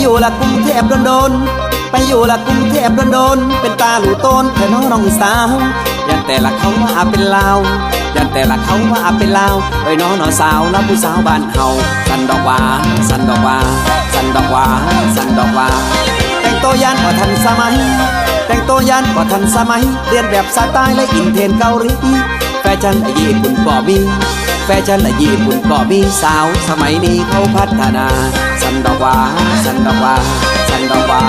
อยู่ละกรุงเทพโดนๆไปอยู่ละกรุงเทพโดนๆเป็นตาหลูโตนแต่น้องน้องสาวยันแต่ละเขาว่าเป็นลาวยันแต่ละเขาว่าเป็นลาวเอ้น้องน้องสาวแล้วผู้สาวบ้านเฮาสันดอกว่าสันดอกว่าสันดอกว่าสันดอกว่าแต่งตัวยันกว่าทันสมัยแต่งตัวยันกว่าทันสมัยเรียนแบบสไตล์และอินเทนเกาหลีแฟชั่นและญี่ปุ่นก็มีแฟชั่นและญี่ปุ่นก็มีสาว สมัยนี้เขาพัฒนา สันดอกว่า สันดอกว่า สันดอกว่า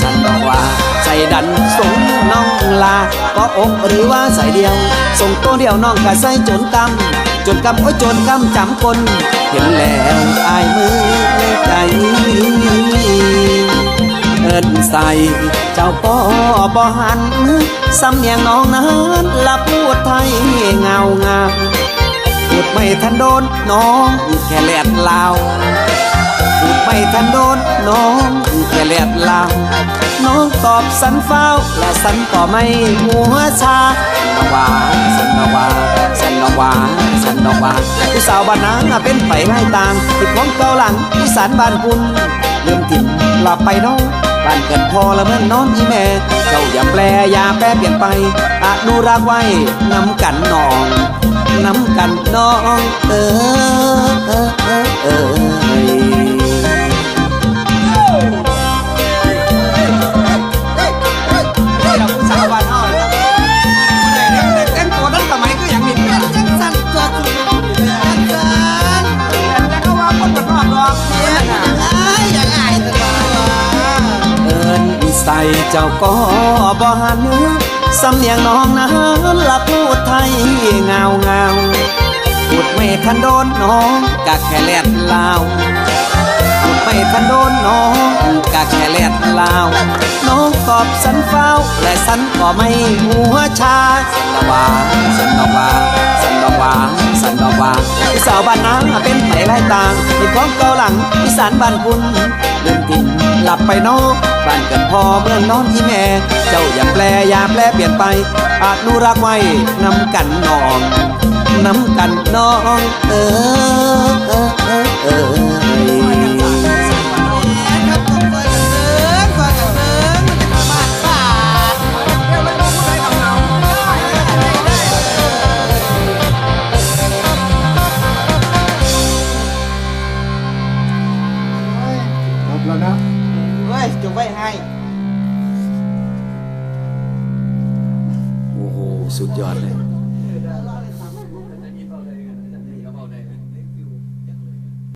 สันดอกว่าใส่ดันสูงน้องลาก็อกหรือว่าใส่เดียว ส่งตัวเดียวน้องก็ใส่จนกำจนกำโอ้ยจนกำจำคน เห็นแล้วอายมือใจเอินใส่เจ้าปอบ่หันสำเนียงน้องนั้นละพูดไทยเงาเงา พูดไม่ทันโดนน้องแค่แลดลาวพูดไม่ทันโดนน้องแค่แลดลาวน้องตอบสันเฝ้าและสันก็ไม่หัวชาสันว่าสันว่าสันว่าสันว่าผู้สาวบ้านนาเป็นไปไล่ต่างที่ของเกาหลังอีสานบ้านคุณเริ่มถิ่นหลับไปน้องบ้านเกิดพอละเมื่อน้องอีแม่ เจ้าอย่าแปลอย่าแปรเปลี่ยนไปอนุรักษ์ไว้นำกันนอง น้ำกันน้องเออเออเออเออสาวบ้านนอกแต่งตัวนั้นสมัยก็อย่หันตัวคุณจังสันแต่ก็ว่าคนบ้านนอกดอกเนี่ยนะเอ้ยอย่างอายตัวเอินใส่เจ้าก็บ่หัน สำเนียงน้องนั้นละพูดไทยเงาเงาพูดไม่ทันโดนน้องกะแค่แลดลาว ไม่ทันโดนน้องกะแค่แลดลาว น้องตอบสันเฝ้า และสันก็ไม่หัวชาสันดอกว่าสันดอกว่าสันดอกว่าสันดอกว่าอีสาวบ้านนาเป็นไผ่ไล่ต่างที่ของเกาหลังอีสานบ้านคุณเดินถิ่นหลับไปน้องบ้านเกิดพ่อเมืองน้องอีแม่ เจ้าอย่าแปลอย่าแปลเปลี่ยนไป อาจนุรักไว้นำกันนองนำกันน้องเออเออเออ รับแล้วนะเฮ้ยจงไว้ให้ โอ้โห สุดยอดเลย